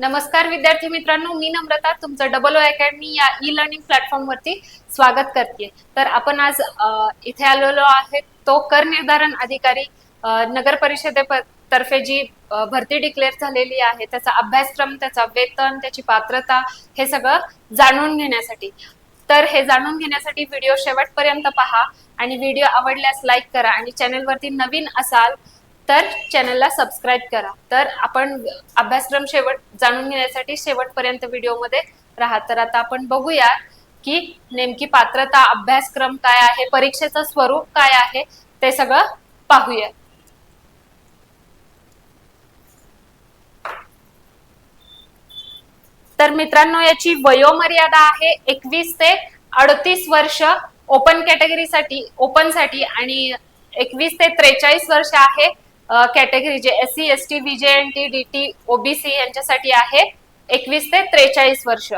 नमस्कार विद्यार्थी मित्रांनो मी नम्रता तुमचं डबल ओ अकॅडमी या ई लर्निंग प्लॅटफॉर्म वरती स्वागत करते. तर आपण आज इथे आलेलो आहे तो कर निर्धारण अधिकारी नगर नगर परिषदेतर्फे जी भरती डिक्लेअर झालेली आहे त्याचा अभ्यासक्रम त्याचा वेतन त्याची पात्रता हे सगळं जाणून घेण्यासाठी. तर हे जाणून घेण्यासाठी व्हिडिओ शेवटपर्यंत पहा आणि व्हिडिओ आवडल्यास लाईक करा आणि चॅनलवरती नवीन असाल तर चॅनलला सबस्क्राईब करा. तर आपण अभ्यासक्रम शेवट जाणून घेण्यासाठी शेवटपर्यंत व्हिडिओमध्ये राहा तर आता आपण बघूया की नेमकी पात्रता अभ्यासक्रम काय आहे परीक्षेचं स्वरूप काय आहे ते सगळं पाहूया. तर मित्रांनो याची वयोमर्यादा आहे एकवीस ते अडतीस वर्ष. ओपन कॅटेगरीसाठी ओपनसाठी आणि एकवीस ते त्रेचाळीस वर्ष आहे. कॅटेगरी जे S C S T VJ N T D T OBC यांच्यासाठी आहे एकवीस ते त्रेचाळीस वर्ष.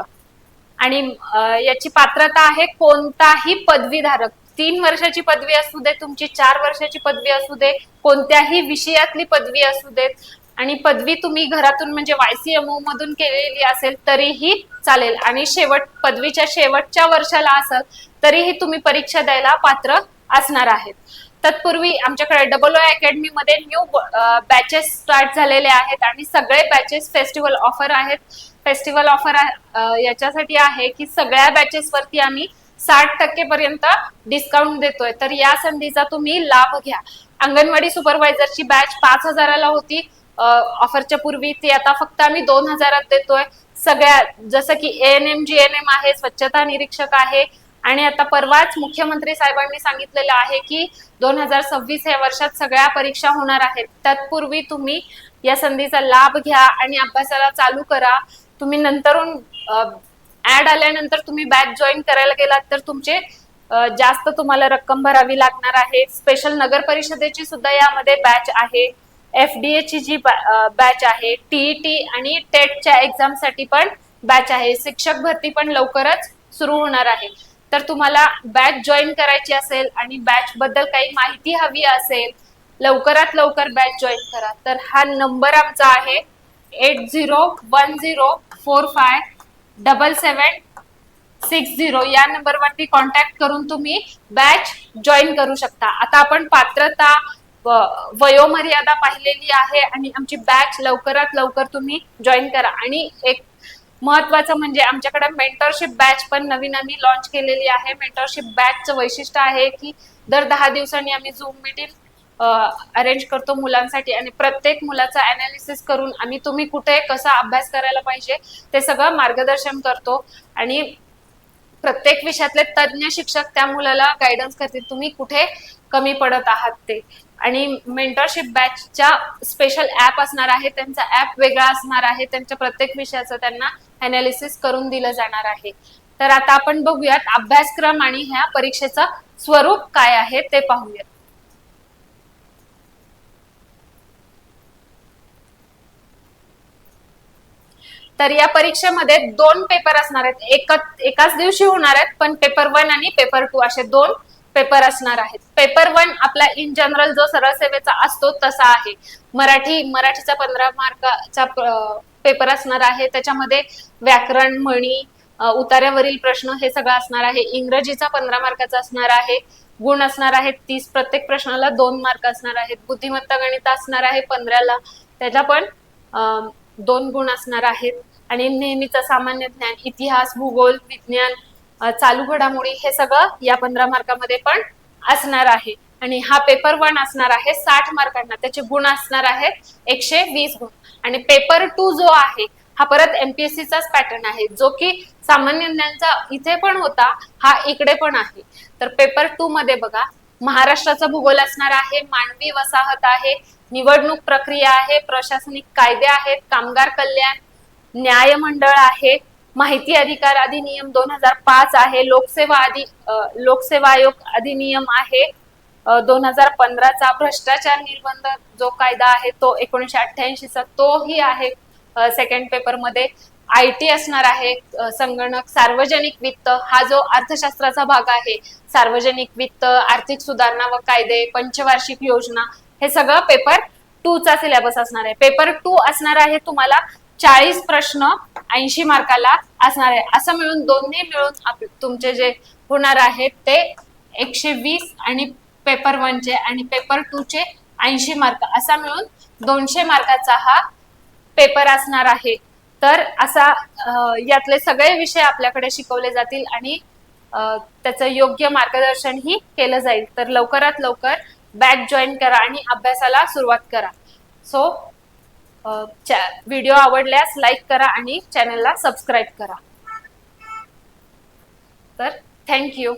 आणि याची पात्रता आहे कोणताही पदवीधारक. तीन वर्षाची पदवी असू दे तुमची चार वर्षाची पदवी असू दे कोणत्याही विषयातली पदवी असू देत. आणि पदवी तुम्ही घरातून म्हणजे वायसीएमओ मधून केलेली असेल तरीही चालेल. आणि शेवट पदवीच्या शेवटच्या वर्षाला असेल तरीही तुम्ही परीक्षा द्यायला पात्र असणार आहेत. तत्पूर्वी आमच्याकडे डबल ओ अकॅडमी मध्ये न्यू बॅचेस स्टार्ट झालेले आहेत आणि सगळे बॅचेस फेस्टिवल ऑफर आहेत. फेस्टिवल ऑफर याच्यासाठी आहे की सगळ्या बॅचेस वरती आम्ही साठ टक्के पर्यंत डिस्काउंट देतोय. तर या संधीचा तुम्ही लाभ घ्या. अंगणवाडी सुपरवायझरची बॅच पाच हजाराला होती. ऑफरच्या पूर्वी ती आता फक्त आम्ही दोन हजारात देतोय. सगळ्या जसं की N M G N M आहे स्वच्छता निरीक्षक आहे आणि आता परवाच मुख्यमंत्री साहेबांनी सांगितलेलं आहे की दोन हजार सव्वीस या वर्षात सगळ्या परीक्षा होणार आहेत. तत्पूर्वी तुम्ही या संधीचा लाभ घ्या आणि अभ्यासाला चालू करा. तुम्ही नंतरून ऍड आल्यानंतर तुम्ही बॅच जॉईन करायला गेलात तर तुमचे जास्त तुम्हाला रक्कम भरावी लागणार आहे. स्पेशल नगर परिषदेची सुद्धा यामध्ये बॅच आहे. एफडीए ची जी बॅच आहे. टीईटी आणि टेटच्या एक्झामसाठी पण बॅच आहे. शिक्षक भरती पण लवकरच सुरू होणार आहे. तर तुम्हाला बॅच जॉईन करायची असेल आणि बॅच बद्दल काही माहिती हवी असेल लवकरात लवकर बॅच जॉईन करा. तर हा नंबर आमचा आहे eight zero one zero four five double seven six zero या नंबरवरती कॉन्टॅक्ट करून तुम्ही बॅच जॉईन करू शकता. आता आपण पात्रता वयोमर्यादा पाहिलेली आहे आणि आमची बॅच लवकरात लवकर तुम्ही जॉईन करा. आणि एक महत्वाचं म्हणजे आमच्याकडे मेंटरशिप बॅच पण नवीन आम्ही लॉन्च केलेली आहे. मेंटरशिप बॅचचं वैशिष्ट्य आहे की दर दहा दिवसांनी आम्ही झूम मिटिंग अरेंज करतो मुलांसाठी आणि प्रत्येक मुलाचा अनालिसिस करून आम्ही तुम्ही कुठे कसा अभ्यास करायला पाहिजे ते सगळं मार्गदर्शन करतो. आणि प्रत्येक विषयातले तज्ज्ञ शिक्षक त्या मुलाला गायडन्स करतील. तुम्ही कुठे कमी पडत आहात ते. आणि मेंटरशिप बॅचच्या स्पेशल ऍप असणार आहे त्यांचा ऍप वेगळा असणार आहे त्यांच्या प्रत्येक विषयाचं त्यांना अनालिसिस करून दिलं जाणार आहे. तर आता आपण बघूयात अभ्यासक्रम आणि ह्या परीक्षेचं स्वरूप काय आहे ते पाहूयात. तर या परीक्षेमध्ये दोन पेपर असणार आहेत. एकच एकाच दिवशी होणार आहेत पण पेपर वन आणि पेपर टू असे दोन पेपर असणार आहेत. पेपर वन आपला इन जनरल जो सरळ सेवेचा असतो तसा आहे. मराठी मराठीचा पंधरा मार्काचा पेपर असणार आहे. त्याच्यामध्ये व्याकरण म्हणी उतार्यावरील प्रश्न हे सगळं असणार आहे. इंग्रजीचा पंधरा मार्काचा असणार आहे. गुण असणार आहेत तीस. प्रत्येक प्रश्नाला दोन मार्क असणार आहेत. बुद्धिमत्ता गणित असणार आहे पंधराला. त्याला पण दोन गुण असणार आहेत. आणि नेहमीचा सामान्य ज्ञान इतिहास भूगोल विज्ञान चालू घडामोडी हे सगळं या पंधरा मार्कामध्ये पण असणार आहे. आणि हा पेपर वन असणार आहे साठ मार्कांना. त्याचे गुण असणार आहेत एकशे वीस गुण. आणि पेपर टू जो आहे हा परत एमपीएससीचाच पॅटर्न आहे. जो की सामान्य ज्ञानचा इथे पण होता हा इकडे पण आहे. तर पेपर टू मध्ये बघा महाराष्ट्राचा भूगोल असणार आहे मानवी वसाहत आहे निवडणूक प्रक्रिया आहे प्रशासनिक कायदे आहेत कामगार कल्याण न्यायमंडळ आहे माहिती अधिकार अधिनियम दोन हजार पाच आहे. लोकसेवा अधि लोकसेवा आयोग अधिनियम आहे. दोन हजार पंधराचा भ्रष्टाचार निर्बंध जो कायदा आहे तो एकोणीशे अठ्ठ्याऐंशीचा तोही आहे सेकंड पेपरमध्ये. आय टी असणार आहे संगणक सार्वजनिक वित्त हा जो अर्थशास्त्राचा भाग आहे सार्वजनिक वित्त आर्थिक सुधारणा व कायदे पंचवार्षिक योजना हे सगळं पेपर टू चा सिलेबस असणार आहे. पेपर टू असणार आहे तुम्हाला चाळीस प्रश्न ऐंशी मार्काला असणार आहे. असं मिळून दोन्ही मिळून तुमचे जे होणार आहेत ते एकशे वीस आणि पेपर वनचे आणि पेपर टू चे ऐंशी मार्क. असा मिळून दोनशे मार्काचा हा पेपर असणार आहे. तर असा यातले सगळे विषय आपल्याकडे शिकवले जातील आणि त्याचं योग्य मार्गदर्शनही केलं जाईल. तर लवकरात लवकर बॅच जॉईन करा आणि अभ्यासाला सुरुवात करा. सो व्हिडिओ आवडल्यास लाईक करा आणि चॅनलला सबस्क्राईब करा. तर थँक्यू